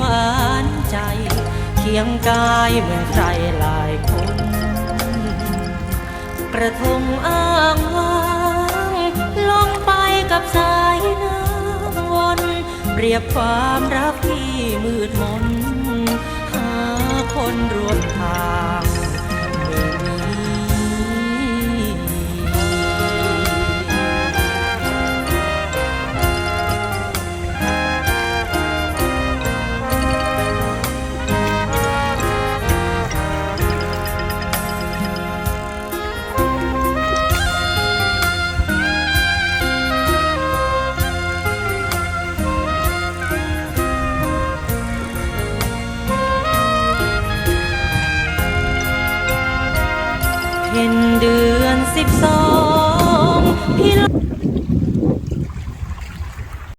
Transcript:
วานใจ เคียงกายเหมือนใครหลายคน กระทงอ้างว้างลงไปกับสายน้ำวนเปรียบความรักที่มืดมน หาคนรวมทาง เพ็ญเดือนสิบสองพี่